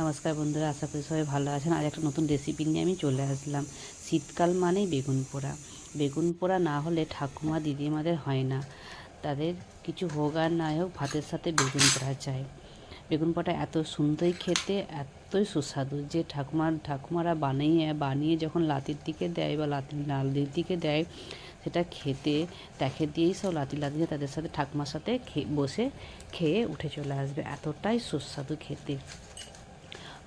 নমস্কার বন্ধুরা, আশা করি সবাই ভালো আছেন। আর একটা নতুন রেসিপি নিয়ে আমি চলে আসলাম। শীতকাল মানেই বেগুন পোড়া। বেগুন পোড়া না হলে ঠাকুমা দিদিমাদের হয় না। তাদের কিছু হোক আর না হোক, ভাতের সাথে বেগুন পোড়া চাই। বেগুন পোড়া এত সুন্দরই খেতে, এতই সুস্বাদু যে ঠাকুমার ঠাকুমারা বানিয়ে বানিয়ে যখন লাতির দিকে দেয় বা লাতি লালির দিকে দেয়, সেটা খেতে তাকে দিয়েই সব লাতি লাতি দিয়ে তাদের সাথে ঠাকুমার সাথে বসে খেয়ে উঠে চলে আসবে। এতটাই সুস্বাদু খেতে।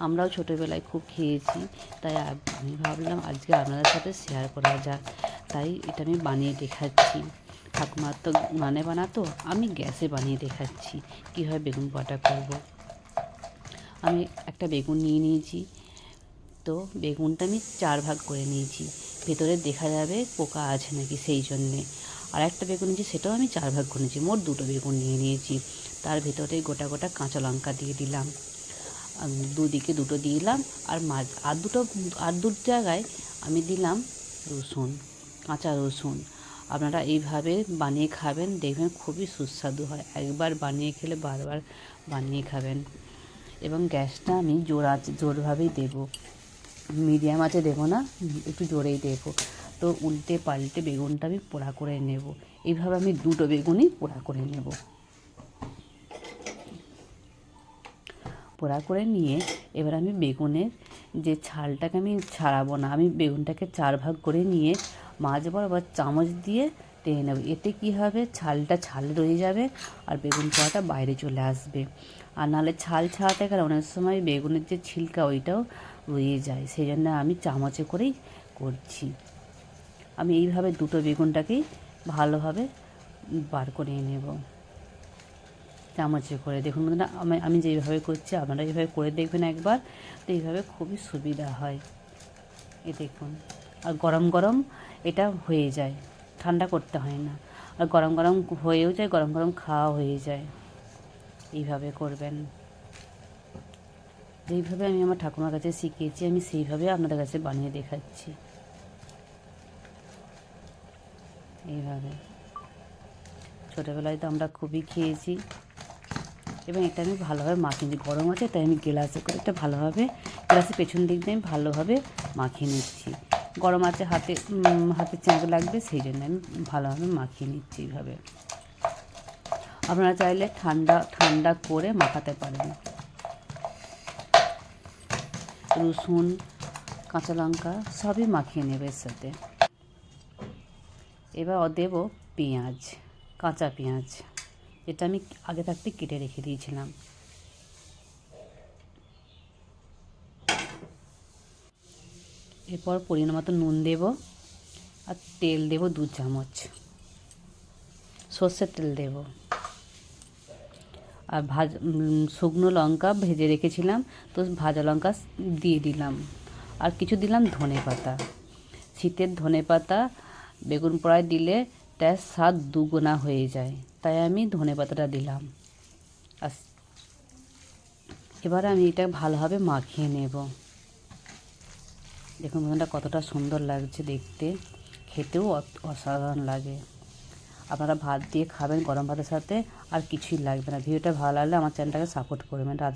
আমরাও ছোটোবেলায় খুব খেয়েছি, তাই আমি ভাবলাম আজকে আপনাদের সাথে শেয়ার করা যাক। তাই এটা আমি বানিয়ে দেখাচ্ছি। ঠাকুমার তো মানে বানাতো, আমি গ্যাসে বানিয়ে দেখাচ্ছি, কীভাবে বেগুন পাটা করব। আমি একটা বেগুন নিয়ে নিয়েছি। তো বেগুনটা আমি চার ভাগ করে নিয়েছি। ভেতরে দেখা যাবে পোকা আছে নাকি সেই জন্যে। আর একটা বেগুন নিয়েছি, সেটাও আমি চার ভাগ করে নিয়েছি। মোট দুটো বেগুন নিয়ে নিয়েছি। তার ভেতরে গোটা গোটা কাঁচা লঙ্কা দিয়ে দিলাম। দুদিকে দুটো দিলাম, আর মাঝ আর দুটো, আর দু জায়গায় আমি দিলাম রসুন, কাঁচা রসুন। আপনারা এইভাবে বানিয়ে খাবেন, দেখবেন খুবই সুস্বাদু হয়। একবার বানিয়ে খেলে বারবার বানিয়ে খাবেন। এবং গ্যাসটা আমি জোর আছে জোরভাবেই দেবো। মিডিয়াম আছে দেবো না, একটু জোরেই দেবো। তো উল্টে পাল্টে বেগুনটা আমি পোড়া করে নেব। এইভাবে আমি দুটো বেগুনই পোড়া করে নেব। পোড়া করে নিয়ে এবার আমি বেগুনের যে ছালটাকে আমি ছাড়াবো না, আমি বেগুনটাকে চার ভাগ করে নিয়ে মাছ বরাবর চামচ দিয়ে টেনে নেব। এতে কী হবে? ছালটা ছাল রয়ে যাবে আর বেগুন পোড়াটা বাইরে চলে আসবে। আর নাহলে ছাল ছাড়াতে গেলে অনেক সময় বেগুনের যে ছিলকা, ওইটাও রয়ে যায়। সেই জন্য আমি চামচে করেই করছি। আমি এইভাবে দুটো বেগুনটাকেই ভালোভাবে বার করে নেব। চামচে করে। দেখুন বন্ধুরা, আমি আমি যেইভাবে করছি, আপনারা এইভাবে করে দেখবেন একবার, তো এইভাবে খুবই সুবিধা হয়। এ দেখুন, আর গরম গরম এটা হয়ে যায়, ঠান্ডা করতে হয় না। আর গরম গরম হয়েও যায়, গরম গরম খাওয়া হয়ে যায়। এইভাবে করবেন। যেইভাবে আমি আমার ঠাকুমার কাছে শিখিয়েছি, আমি সেইভাবে আপনাদের কাছে বানিয়ে দেখাচ্ছি। এইভাবে। ছোটোবেলায় তো আমরা খুবই খেয়েছি। এবং এটা আমি ভালোভাবে মাখিয়ে নিচ্ছি। গরম আছে, তাই আমি গ্লাসে করে এটা ভালোভাবে গ্লাসের পেছন দিক দিয়ে আমি ভালোভাবে মাখিয়ে নিচ্ছি। গরম আছে, হাতে হাতে চাঁক লাগবে, সেই জন্য আমি ভালোভাবে মাখিয়ে নিচ্ছি এইভাবে। আপনারা চাইলে ঠান্ডা ঠান্ডা করে মাখাতে পারেন। রসুন, কাঁচা লঙ্কা সবই মাখিয়ে নেবে এর সাথে। এবার দেবো পেঁয়াজ, কাঁচা পেঁয়াজ। এটা আমি আগে থাকতে কেটে রেখে দিয়েছিলাম। এরপর পরিমাণ মতো নুন দেব আর তেল দেব দু চামচ। সর্ষের তেল দেব। আর ভাজ শুকনো লঙ্কা ভেজে রেখেছিলাম, তো ভাজা লঙ্কা দিয়ে দিলাম। আর কিছু দিলাম ধনে পাতা। শীতের ধনে পাতা, বেগুন পোড়ায় দিলে তার স্বাদ দুগুণা হয়ে যায়। তাই আমি ধনে পাতাটা দিলাম। আর এবার আমি এটা ভালোভাবে মাখিয়ে নেব। দেখুন বন্ধুরা, কতটা সুন্দর লাগছে দেখতে। খেতেও অসাধারণ লাগে। আপনারা ভাত দিয়ে খাবেন গরম ভাতের সাথে, আর কিছুই লাগবে না। ভিডিওটা ভালো লাগলে আমার চ্যানেলটাকে সাপোর্ট করবেন।